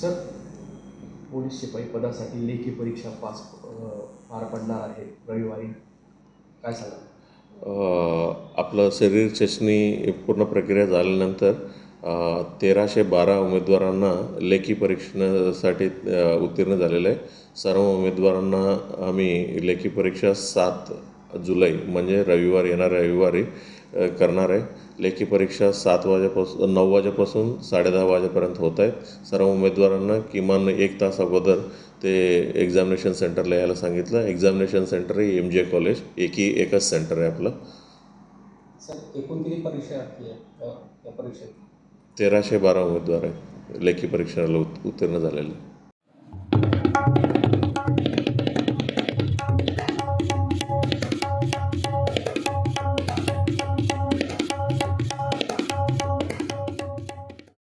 Sir शिपाई पदासाठी लेखी परीक्षा पास पार पडणार आहे रविवारी. काय सांगा आपलं शरीर चाचणी पूर्ण प्रक्रिया झाल्यानंतर तेराशे बारा उमेदवारांना लेखी परीक्षेसाठी उत्तीर्ण झालेलं आहे. सर्व उमेदवारांना आम्ही लेखी परीक्षा सात जुलै म्हणजे रविवार येणाऱ्या रविवारी करणार आहे. लेखी परीक्षा सात वाजेपासून नऊ वाजेपासून साडेदहा वाजेपर्यंत होत आहेत. सर्व उमेदवारांना किमान एक तास अगोदर ते एक्झामिनेशन सेंटरला यायला सांगितलं. एक्झामिनेशन सेंटर आहे एम जे कॉलेज एकी एकच सेंटर आहे आपलं. सर एकूण किती परीक्षा आहे तेराशे बारा उमेदवार आहेत. लेखी परीक्षेला उत उत्तीर्ण झालेले.